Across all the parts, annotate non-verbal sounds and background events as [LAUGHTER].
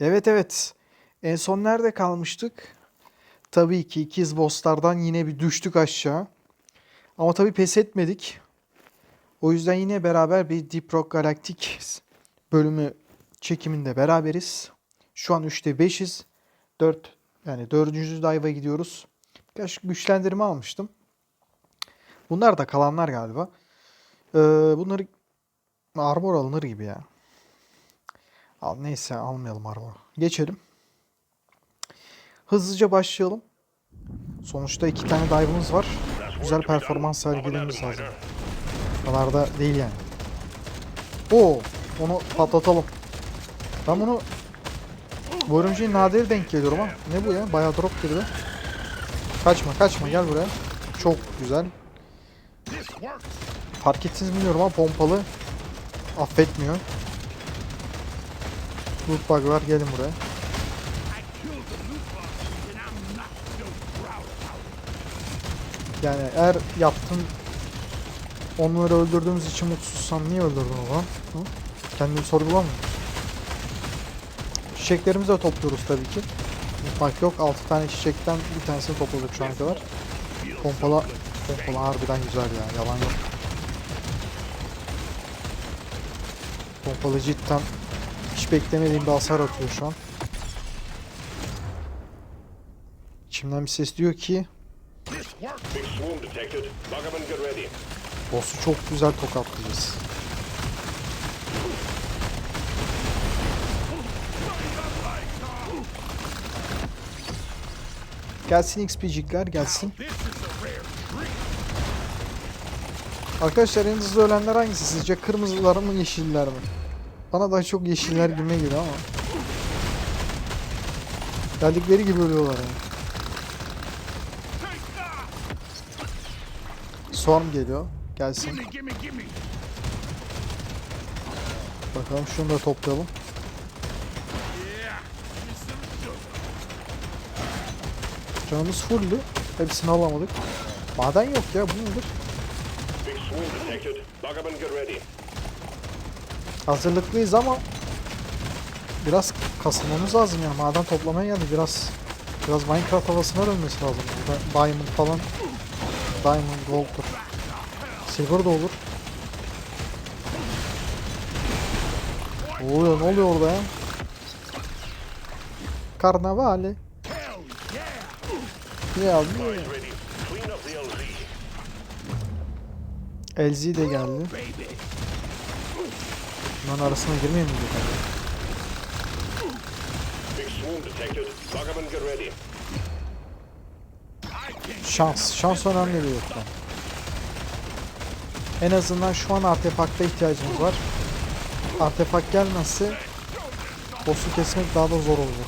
Evet evet. En son nerede kalmıştık? Tabii ki ikiz bosslardan yine bir düştük aşağı. Ama tabii pes etmedik. O yüzden yine beraber bir Deep Rock Galactic bölümü çekiminde beraberiz. Şu an 3'te 5'iz. 4 yani 4. dive'a gidiyoruz. Birkaç güçlendirme almıştım. Bunlar da kalanlar galiba. Ee, bunları armor alınır gibi ya. Al neyse almayalım armor. Geçelim. Hızlıca başlayalım. Sonuçta iki tane dive'ımız var. Güzel performans sergilememiz lazım. Kadar da değil yani. Oo, onu patlatalım. Ben bunu bu örümceğin nadir denk geliyorum ama ne bu ya? Bayağı drop girdi. Kaçma kaçma gel buraya. Çok güzel. Fark ettiniz mi bilmiyorum ama pompalı affetmiyor. Loot bug'lar gelin buraya. Yani eğer yaptın onları öldürdüğümüz için mutsuzsan niye öldürdün o zaman? Hı? Kendini sorgulamıyor musun? Çiçeklerimizi de topluyoruz tabii ki. Unutmak yok. 6 tane çiçekten bir tanesini topladık şu ana kadar. Pompala, pompala harbiden güzel ya. Yalan yok. Pompalı cidden beklemediğim bir hasar atıyor şu an. İçimden bir ses diyor ki boss'u çok güzel tokatlayacağız. Gelsin XP'cikler gelsin. Arkadaşlar en hızlı ölenler hangisi sizce? Kırmızılar mı yeşiller mi? Bana daha çok yeşiller gibi geliyor ama. Geldikleri gibi ölüyorlar yani. Storm geliyor. Gelsin. Bakalım şunu da toplayalım. Canımız fulldü. Hepsini alamadık. Maden yok ya bu nedir? Big swarm detected. Buggerman, get ready. Hazırlıklıyız ama biraz kasılmamız lazım yani maden toplamaya geldi biraz biraz Minecraft havasına dönmesi lazım. Burada Diamond falan Diamond, Gold'dur. Silver da olur. Ne oluyor ne oluyor orada ya? Karnavale. Ya. LZ de geldi. Bunların arasına girmeyeyim mi ready. Şans. Şans önemli bir yoktan. En azından şu an artefakta ihtiyacımız var. Artefak gelmezse boss'u kesmek daha da zor olacak.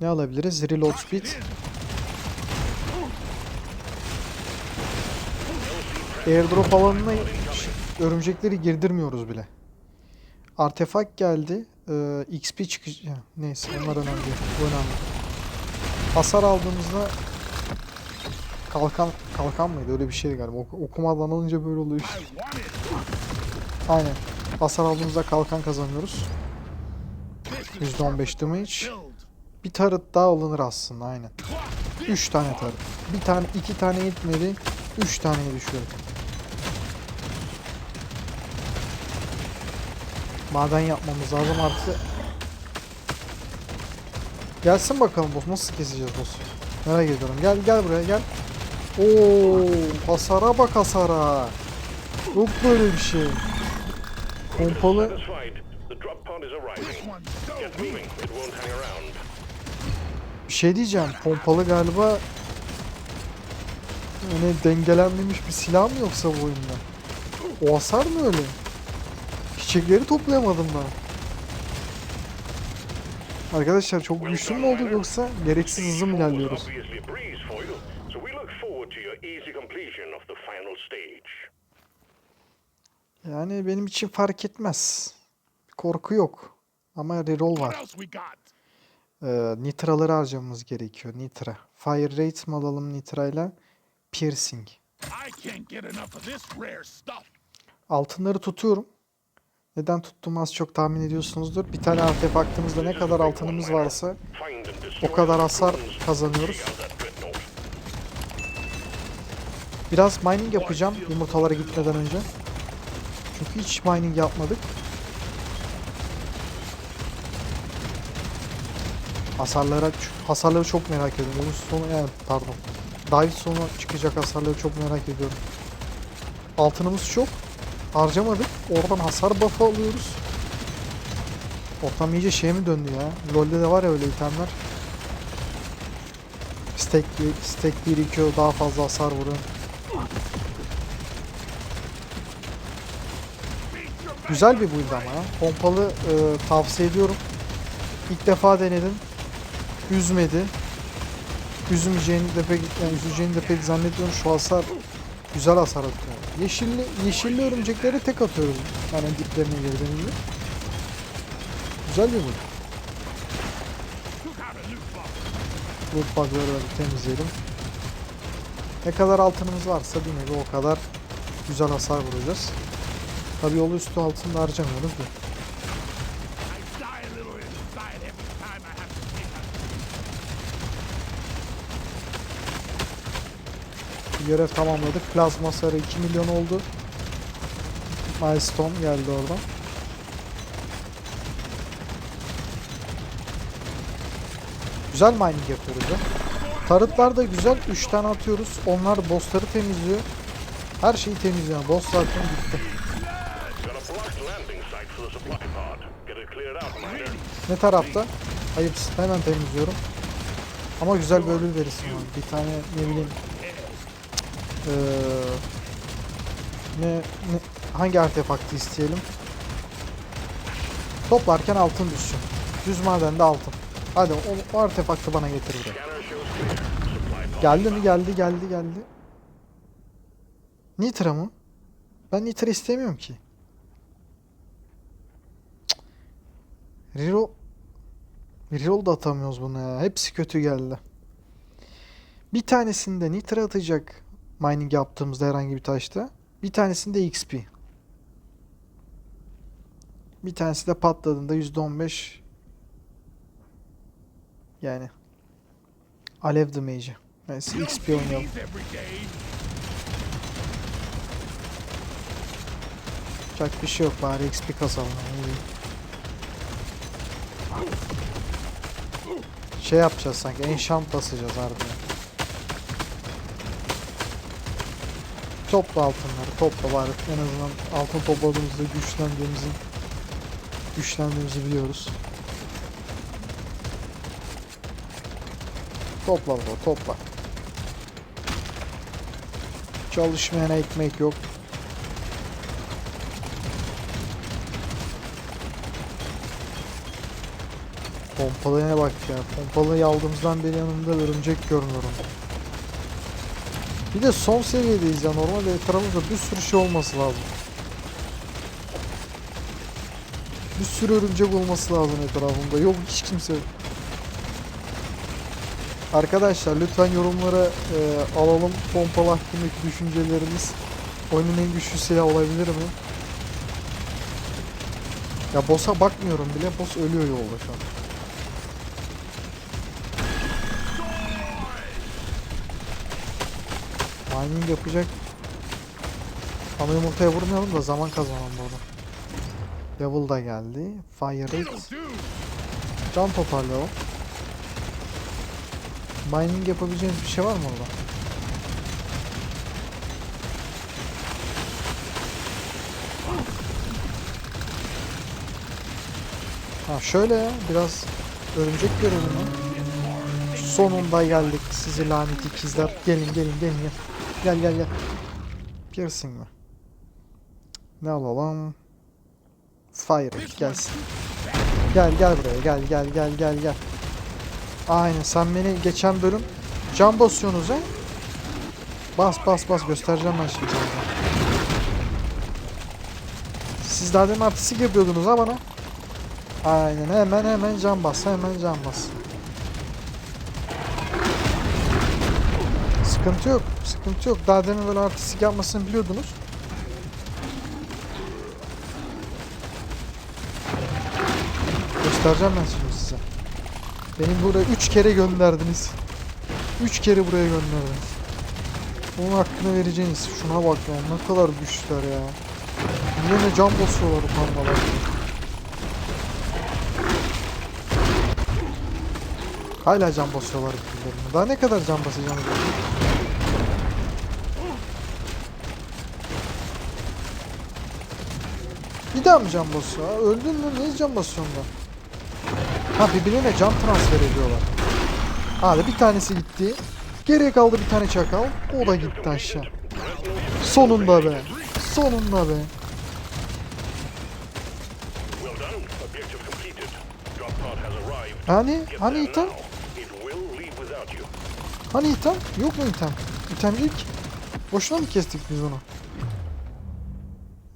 Ne alabiliriz? Reload speed. Airdrop alanına örümcekleri girdirmiyoruz bile. Artefak geldi. Ee, XP çıkış... Neyse onlar önemli. Bu önemli. Hasar aldığımızda kalkan kalkan mıydı öyle bir şeydi galiba. Oku- okumadan alınca böyle oluyor işte. Aynen. Hasar aldığımızda kalkan kazanıyoruz. %15 damage. Bir tarıt daha alınır aslında aynen. 3 tane tarıt. Bir tane iki tane yetmedi. 3 taneye düşüyor. Maden yapmamız lazım artık. Gelsin bakalım boss. Nasıl keseceğiz boss? Merak ediyorum. Gel gel buraya gel. Oo, hasara bak hasara. Yok böyle bir şey. Pompalı bir şey diyeceğim. Pompalı galiba yani dengelenmemiş bir silah mı yoksa bu oyunda? O hasar mı öyle? Çiçekleri toplayamadım ben. Arkadaşlar çok güçlü mü olduk yoksa gereksiz hızlı mı ilerliyoruz? Yani benim için fark etmez. Korku yok. Ama reroll var. Ee, nitraları harcamamız gerekiyor. Nitra. Fire rate mi alalım nitrayla? Piercing. Altınları tutuyorum. Neden tuttuğumu az çok tahmin ediyorsunuzdur. Bir tane artefaktımızda ne kadar altınımız varsa o kadar hasar kazanıyoruz. Biraz mining yapacağım yumurtalara gitmeden önce. Çünkü hiç mining yapmadık. Hasarlara hasarları çok merak ediyorum. Oyun sonu yani pardon. Dive sonu çıkacak hasarları çok merak ediyorum. Altınımız çok. Harcamadık. Oradan hasar buff'ı alıyoruz. Ortam iyice şeye mi döndü ya? LoL'de de var ya öyle itemler. Stack, stack 1 2 daha fazla hasar vuruyor. Güzel bir build ama ya. Pompalı e, tavsiye ediyorum. İlk defa denedim. Üzmedi. Üzmeyeceğini de pek, yani üzeceğini de pek zannetmiyorum. Şu hasar güzel hasar atıyor. Yeşilli, yeşilli örümcekleri tek atıyoruz. Yani diplerine girdiğimizde. Güzel bir build. Loot bug'ları da temizleyelim. Ne kadar altınımız varsa bir nevi o kadar güzel hasar vuracağız. Tabii yolu üstü altında harcamıyoruz da. Bir görev tamamladık. Plazma sarı 2 milyon oldu. Milestone geldi oradan. Güzel mining yapıyoruz ya. Tarıtlar da güzel. 3 tane atıyoruz. Onlar bossları temizliyor. Her şeyi temizliyor. Boss zaten gitti. Ne tarafta? Ayıpsın. Hemen temizliyorum. Ama güzel ödül verirsin. Bir tane ne bileyim eee, ne, ne hangi artefaktı isteyelim? Toplarken altın düşsün. Düz madende altın. Hadi o, o artefaktı bana getir buraya. Geldi mi? Geldi, geldi, geldi. Nitra mı? Ben Nitra istemiyorum ki. Cık. Reroll... Reroll da atamıyoruz buna ya. Hepsi kötü geldi. Bir tanesinde Nitra atacak mining yaptığımızda herhangi bir taşta. Bir tanesinde XP. Bir tanesi de patladığında %15 yani Alev damage'i. Neyse XP oynayalım. Çok bir şey yok bari XP kasalım. Şey yapacağız sanki enchant basacağız harbiden. Topla altınları topla bari en azından altın topladığımızda güçlendiğimizi güçlendiğimizi biliyoruz. Topla bro topla. Çalışmayana ekmek yok. Pompalıya bak ya. Pompalıyı aldığımızdan beri yanımda örümcek görmüyorum. Bir de son seviyedeyiz ya. Normalde etrafımızda bir sürü şey olması lazım. Bir sürü örümcek olması lazım etrafımda. Yok hiç kimse. Arkadaşlar lütfen yorumlara e, alalım pompalı hakkındaki düşünceleriniz. Oyunun en güçlü silah olabilir mi? Ya boss'a bakmıyorum bile. Boss ölüyor yolda şu an. Mining yapacak. Ama yumurtaya vurmayalım da zaman kazanalım burada. Level da geldi. Fire rate. Can toparlayalım. Mining yapabileceğimiz bir şey var mı orada? Ha şöyle ya biraz örümcek görelim ya. Sonunda geldik sizi lanet ikizler. Gelin gelin gelin gel. Gel gel gel. Piercing mi? Ne alalım? Fire gelsin. Gel gel buraya gel gel gel gel gel. Aynen sen beni geçen bölüm can basıyorsunuz ha? Bas bas bas göstereceğim ben şimdi. Siz daha demin artistik yapıyordunuz ha bana. Aynen hemen hemen can bas hemen can bas. Sıkıntı yok sıkıntı yok. Daha demin böyle artistik yapmasını biliyordunuz. Göstereceğim ben şimdi size. Beni buraya 3 kere gönderdiniz. 3 kere buraya gönderdiniz. Onun hakkını vereceğiniz. Şuna bak ya ne kadar güçler ya. Yine can basıyorlar utanmalar. Hala can basıyorlar birbirlerine. Daha ne kadar can basacağım? Daha mı can basıyor? Öldün mü? Niye can basıyorsun da? Ha birbirine can transfer ediyorlar. Hadi bir tanesi gitti. Geriye kaldı bir tane çakal. O da gitti aşağı. Sonunda be. Sonunda be. Hani? Hani item? Hani item? Yok mu item? İtem ilk. Boşuna mı kestik biz onu?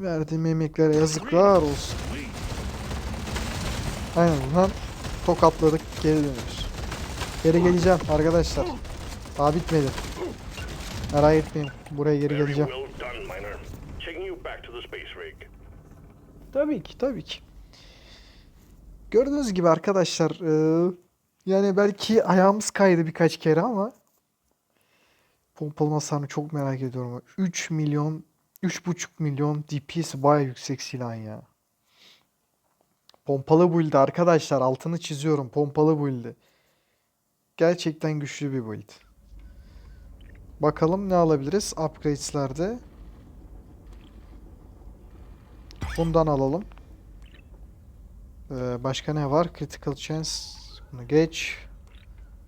Verdiğim emeklere yazıklar olsun. Aynen bundan tokatladık geri dönüyoruz. Geri geleceğim arkadaşlar. Daha bitmedi. Merak etmeyin. Buraya geri geleceğim. Tabii ki tabii ki. Gördüğünüz gibi arkadaşlar eee, yani belki ayağımız kaydı birkaç kere ama pompalı hasarını çok merak ediyorum. 3 milyon 3,5 milyon DPS baya yüksek silah ya. Pompalı build arkadaşlar altını çiziyorum pompalı build. Gerçekten güçlü bir build. Bakalım ne alabiliriz upgrade'lerde. Bundan alalım. Ee, başka ne var? Critical Chance. Bunu geç.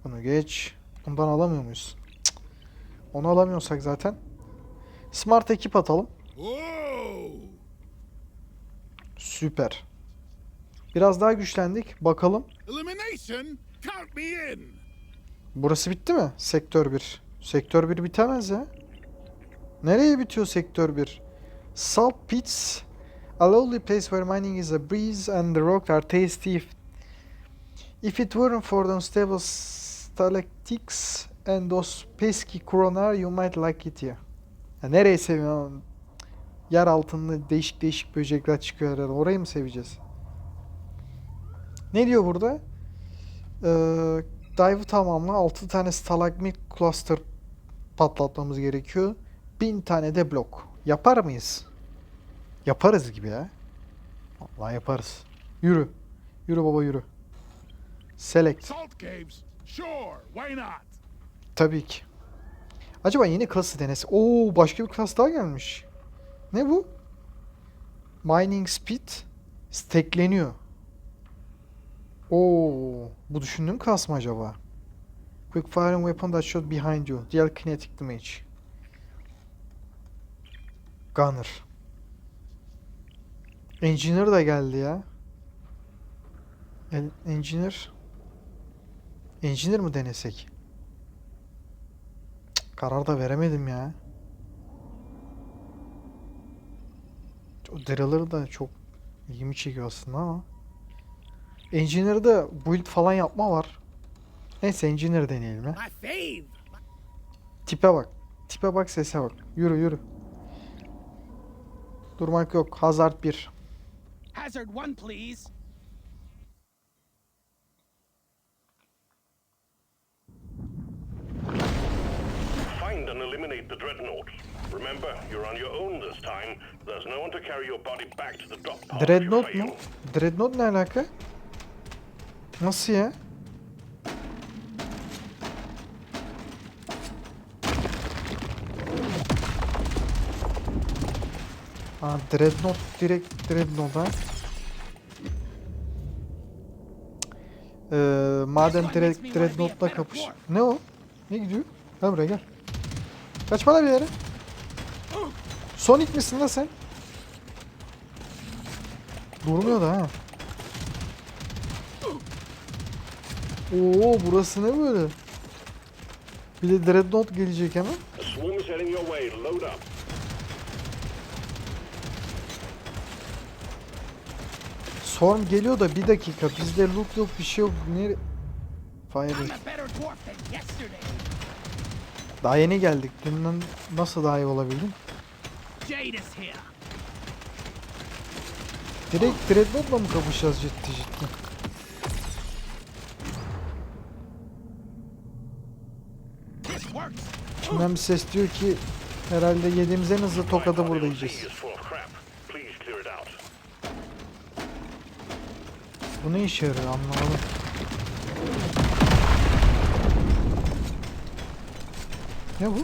Bunu geç. Bundan alamıyor muyuz? Cık. Onu alamıyorsak zaten. Smart ekip atalım. Süper. Biraz daha güçlendik. Bakalım. Burası bitti mi? Sektör 1. Sektör 1 bitemez ya. Nereye bitiyor sektör 1? Salt pits. A lovely place where mining is a breeze and the rocks are tasty. If, if it weren't for the unstable stalactites and those pesky coronar you might like it here. Ya nereyi seviyorum? Yer altında değişik değişik böcekler çıkıyor herhalde. Orayı mı seveceğiz? Ne diyor burada? Ee, dive'ı tamamla 6 tane stalagmit cluster patlatmamız gerekiyor. 1000 tane de blok. Yapar mıyız? Yaparız gibi ya. Vallahi yaparız. Yürü. Yürü baba yürü. Select. Salt caves? Sure, why not? Tabii ki. Acaba yeni klası denese. Oo başka bir klas daha gelmiş. Ne bu? Mining speed stackleniyor. Oo bu düşündüğüm klas mı acaba? Quick firing weapon that shot behind you. Deal kinetic damage. Gunner. Engineer da geldi ya. El- Engineer. Engineer mı denesek? Karar da veremedim ya. O Daryl'ları da çok ilgimi çekiyor aslında ama. Engineer'da build falan yapma var. Neyse Engineer deneyelim ya. Tipe bak. Tipe bak sese bak. Yürü yürü. Durmak yok. Hazard 1. Hazard one, please. Find and eliminate the dreadnought. Remember, you're on your own this time. There's no one to carry your body back to the drop pod Dreadnought mu? Dreadnought ne alaka? Nasıl ya? Ha Dreadnought direkt Dreadnought ha. Ee, madem direkt Dreadnought'la kapış. Ne o? Ne gidiyor? Gel buraya gel. Kaçma bir yere. Sonic misin lan sen? Durmuyor da ha. Oo burası ne böyle? Bir de Dreadnought gelecek hemen. A swarm is heading your way. Load up. Storm geliyor da bir dakika bizde loot yok bir şey yok. Nere... Fire. Daha yeni geldik. Dünden nasıl daha iyi olabildim? Direkt Dreadnought'la mı kapışacağız ciddi ciddi? Şimdi hem ses diyor ki herhalde yediğimiz en hızlı tokadı burada yiyeceğiz. Bu ne işe yarıyor anlamadım. Ne bu?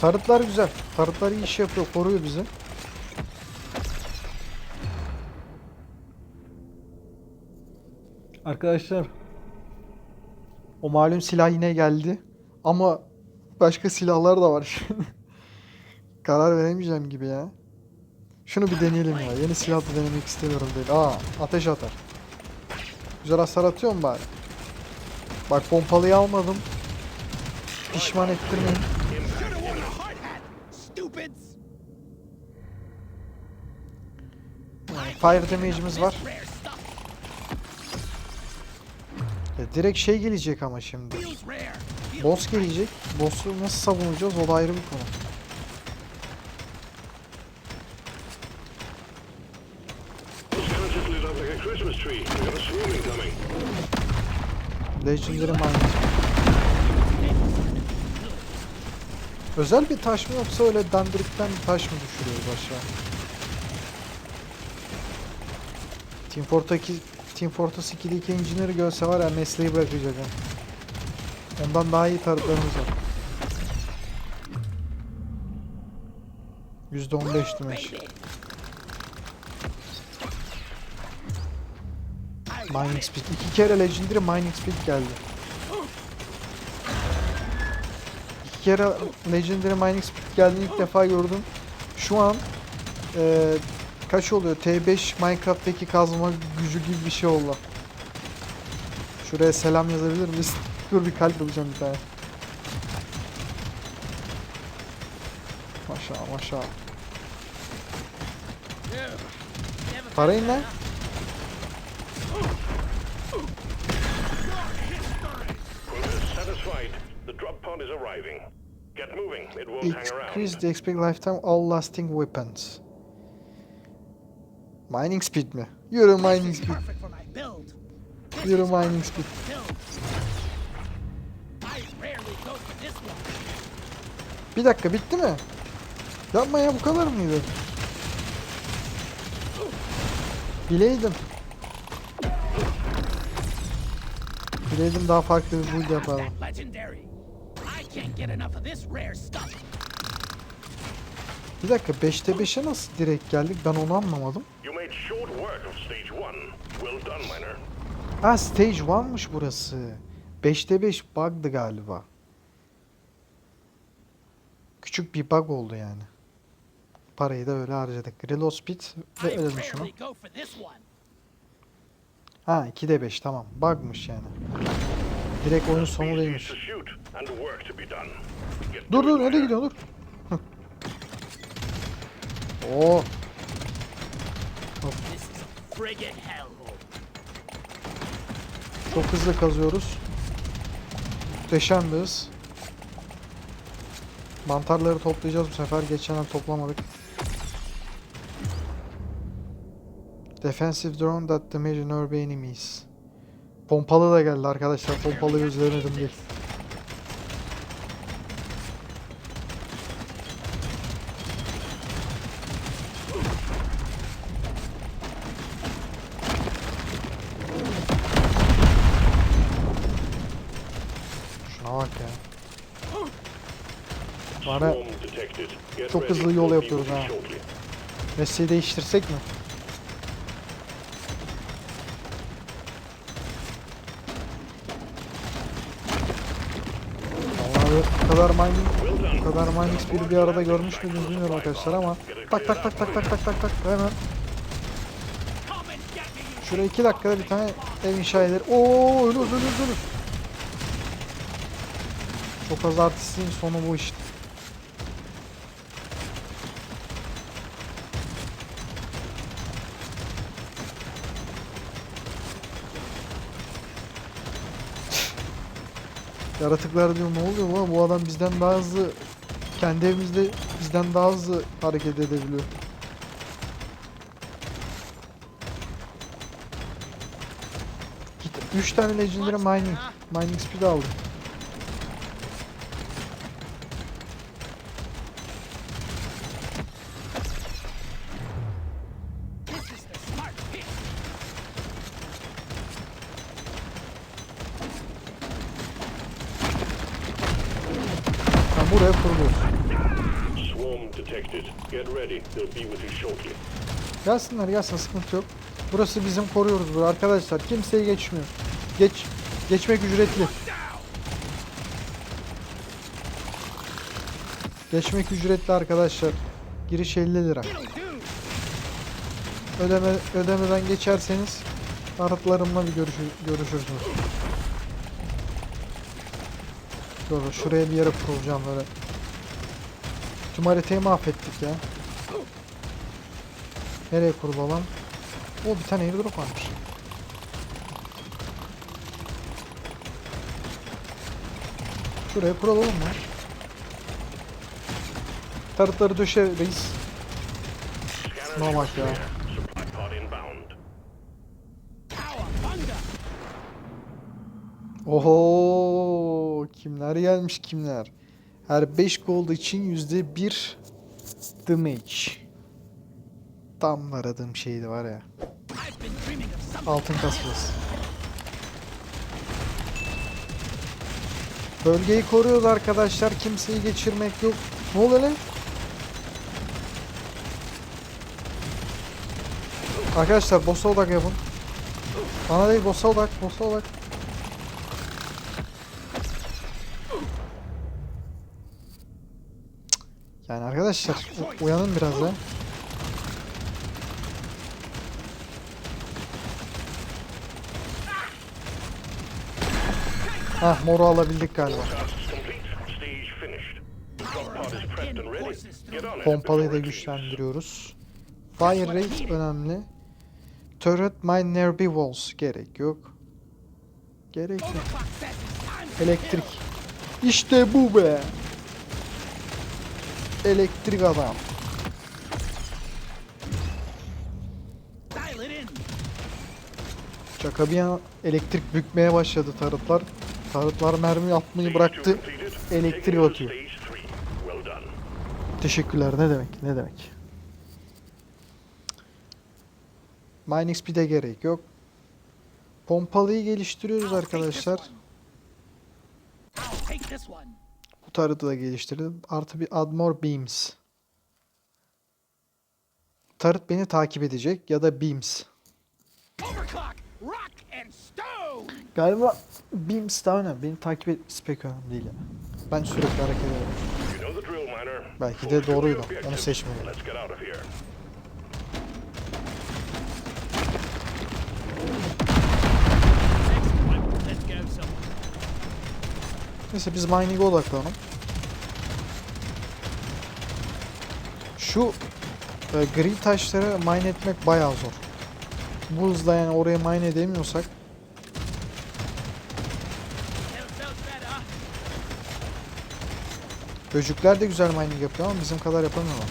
Tarıtlar güzel. Tarıtlar iyi iş yapıyor. Koruyor bizi. Arkadaşlar. O malum silah yine geldi. Ama başka silahlar da var. [LAUGHS] Karar veremeyeceğim gibi ya. Şunu bir deneyelim ya. Yeni silah da denemek istemiyorum değil. Aa ateş atar. Güzel hasar atıyor bari? Bak pompalıyı almadım. Pişman ettirmeyin. Stupids. Fire damage'imiz var. Ya direkt şey gelecek ama şimdi. Boss gelecek. Boss'u nasıl savunacağız o da ayrı bir konu. This concert lit up like a Christmas tree. We got a swarm incoming. Legendary Mine. Özel bir taş mı yoksa öyle dandirikten taş mı düşürüyoruz aşağı? Team Fortress 2 Team Fortress 2'deki Engineer'ı görse var ya mesleği bırakacak yani. Ondan daha iyi tarıtlarımız var. %15 demiş. Mining Speed. İki kere Legendary Mining Speed geldi. İki kere Legendary Mining Speed geldiğini ilk defa gördüm. Şu an eee, kaç oluyor? T5 Minecraft'taki kazma gücü gibi bir şey oldu. Şuraya selam yazabilir miyiz? [LAUGHS] Dur bir kalp alacağım bir tane. Maşallah maşallah. Parayı ne? Arriving. Get moving. It won't hang Increase around. the expect lifetime all lasting weapons. Mining speed mi? Yürü mining speed. Yürü mining speed. Bir dakika bitti mi? Yapma ya bu kadar mıydı? Bileydim. Bileydim daha farklı bir build yapardım. Bir dakika 5'te 5'e nasıl direkt geldik ben onu anlamadım. You made short work of stage one. Well done, miner. Ha stage 1'mış burası. 5'te 5 bug'dı galiba. Küçük bir bug oldu yani. Parayı da öyle harcadık. Reload speed ve ölelim şunu. Ha 2'de 5 tamam. Bug'mış yani. Direkt oyun sonu değilmiş. Dur dur nereye gidiyorsun dur. Oo This is a friggin' hellhole. çok hızlı kazıyoruz. Muhteşem bir hız. Mantarları toplayacağız bu sefer. Geçen el toplamadık. Defensive drone that damage nerve enemies. Pompalı da geldi arkadaşlar. Pompalıyı özlemedim değil. Şuna bak ya. Bana Swarm detected. Hızlı yol yapıyoruz ha. mesleği değiştirsek mi? Vallahi bu kadar mining, bu kadar mining speed'i bir arada görmüş müydünüz bilmiyorum arkadaşlar ama tak tak tak tak tak tak tak tak hemen şuraya iki dakikada bir tane ev inşa eder. Oo ölür ölür ölür. Çok az artistliğin sonu bu işte. Yaratıklar diyor ne oluyor lan bu adam bizden daha hızlı kendi evimizde bizden daha hızlı hareket edebiliyor. Git 3 tane legendary mining. Mining speed aldım. Gelsinler gelsin sıkıntı yok. Burası bizim koruyoruz burada arkadaşlar. Kimseye geçmiyor. Geç. Geçmek ücretli. Geçmek ücretli arkadaşlar. Giriş 50 lira. Ödeme, ödemeden geçerseniz Araplarımla bir görüşür, görüşürsünüz. Dur şuraya bir yere kurulacağım böyle. Tüm haritayı mahvettik ya. Nereye kurulu? O bir tane airdrop varmış. Şuraya kuralım mı? Tarıtları döşe. Ne bak ya. Oho kimler gelmiş kimler. Her 5 gold için %1 The Mage. Tam aradığım şeydi var ya. Altın kasması. Bölgeyi koruyoruz arkadaşlar. Kimseyi geçirmek yok. Ne oluyor lan? Arkadaşlar boss'a odak yapın. Bana değil boss'a odak, boss'a odak. Arkadaşlar uyanın biraz ya. Hah moru alabildik galiba. Pompalıyı da güçlendiriyoruz. Fire rate önemli. Turret mine nearby walls. Gerek yok. Gerek yok. Elektrik. İşte bu be. Elektrik adam. Şaka bir yana elektrik bükmeye başladı tarıtlar. Tarıtlar mermi atmayı bıraktı. Elektrik atıyor. Teşekkürler ne demek ne demek. Mining speed'e gerek yok. Pompalıyı geliştiriyoruz arkadaşlar. I'll take this one. Tarıtı da geliştirdim. Artı bir add more beams. Tarıt beni takip edecek ya da beams. Galiba beams daha önemli. Beni takip etmesi pek önemli değil yani. Ben sürekli hareket miner. Belki de doğruydu. Onu seçmeliyim. Neyse biz mining'e odaklanalım. Şu e, gri taşları mine etmek bayağı zor. Bu hızla yani oraya mine edemiyorsak. Böcükler de güzel mining yapıyor ama bizim kadar yapamıyorlar.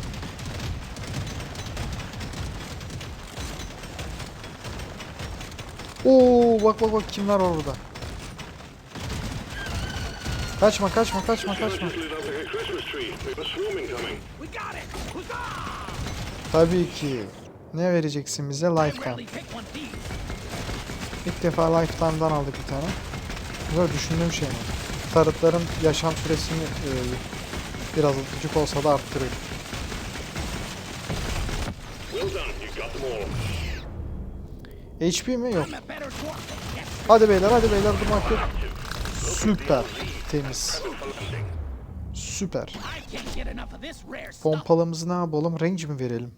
Oo bak bak bak kimler var orada. Kaçma kaçma kaçma kaçma. Tabii ki. Ne vereceksin bize? Lifetime. İlk defa Lifetime'dan aldık bir tane. Böyle düşündüğüm şey mi? Tarıtların yaşam süresini e, biraz küçük olsa da arttırıyor. HP mi? Yok. Hadi beyler hadi beyler durmak yok. Süper. Temiz. Süper. Pompalımızı ne yapalım? Range mi verelim?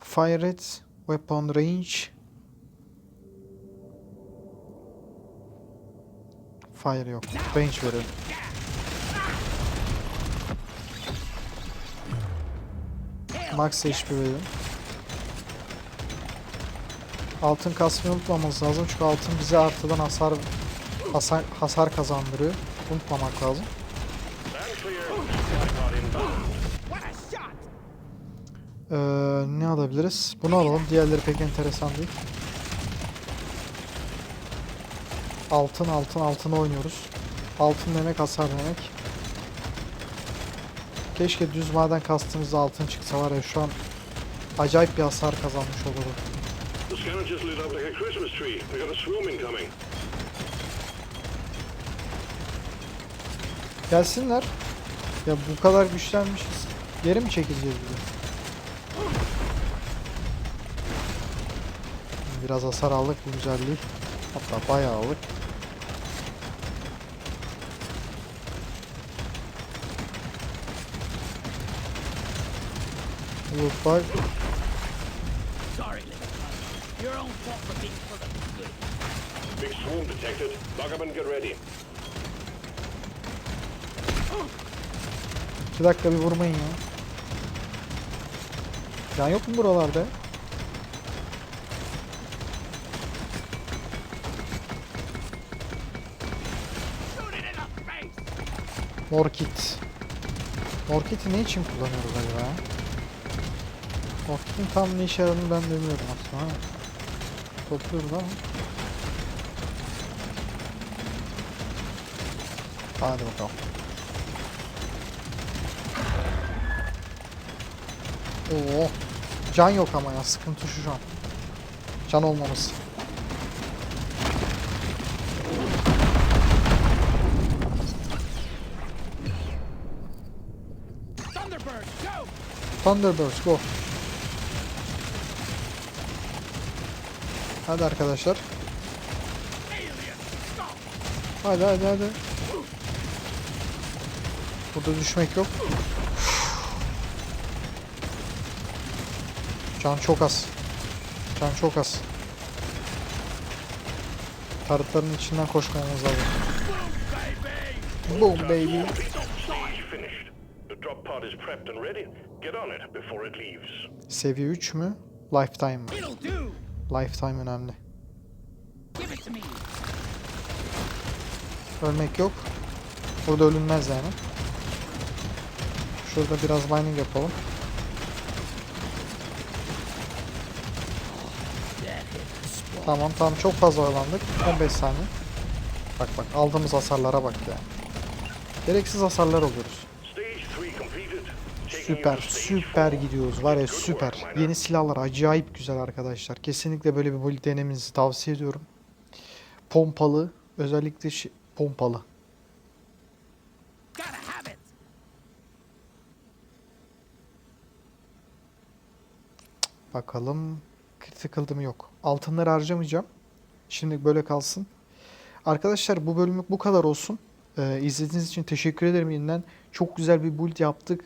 Fire rate, weapon range. Fire yok. Range verelim. Max HP verelim. Altın kasmayı unutmamamız lazım çünkü altın bize artıdan hasar hasar, hasar kazandırıyor. Unutmamak lazım. Ee, ne alabiliriz? Bunu alalım. Diğerleri pek enteresan değil. Altın altın altın oynuyoruz. Altın demek hasar demek. Keşke düz maden kastığımızda altın çıksa var ya şu an acayip bir hasar kazanmış olurdu. The scanner just lit up like a Christmas tree. We got a swarm incoming. Gelsinler. Ya bu kadar güçlenmişiz. Geri mi çekileceğiz bir de? Biraz hasar aldık bu güzel değil. Hatta bayağı aldık. Loot. Sorry, little one. Your own fault for being for the good. Big swarm detected. And get ready. İki dakika bir vurmayın ya. Can yok mu buralarda? Shoot it in the face! Morkit. Morkit'i ne için kullanıyoruz acaba? ya? Morkit'in tam ne işe yaradığını ben bilmiyorum aslında. Topluyoruz ama. Hadi bakalım. Oo. Can yok ama ya sıkıntı şu an. Can olmaması. Thunderbirds go. Hadi arkadaşlar. Hadi hadi hadi. Burada düşmek yok. Can çok az. Can çok az. Tarıtların içinden koşmamız lazım. Boom, baby! Seviye 3 mü? Lifetime mı? Lifetime önemli. Ölmek yok. Burada ölünmez yani. Şurada biraz mining yapalım. Tamam tamam çok fazla oyalandık. 15 saniye. Bak bak aldığımız hasarlara bak ya. Gereksiz hasarlar alıyoruz. Stage 3 completed. Taking you Süper süper gidiyoruz var ya süper. Yeni silahlar acayip güzel arkadaşlar. Kesinlikle böyle bir build denemenizi tavsiye ediyorum. Pompalı özellikle pompalı. Bakalım mı yok. Altınları harcamayacağım. Şimdi böyle kalsın. Arkadaşlar bu bölümlük bu kadar olsun. Ee, izlediğiniz için teşekkür ederim yeniden. Çok güzel bir build yaptık.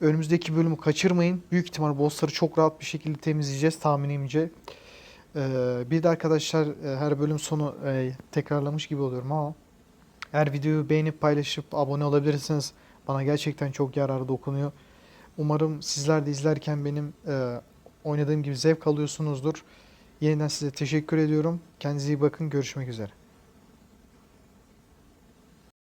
Önümüzdeki bölümü kaçırmayın. Büyük ihtimal bossları çok rahat bir şekilde temizleyeceğiz tahminimce. Ee, bir de arkadaşlar e, her bölüm sonu e, tekrarlamış gibi oluyorum ama eğer videoyu beğenip paylaşıp abone olabilirsiniz. Bana gerçekten çok yararı dokunuyor. Umarım sizler de izlerken benim e, oynadığım gibi zevk alıyorsunuzdur. Yeniden size teşekkür ediyorum. Kendinize iyi bakın. Görüşmek üzere.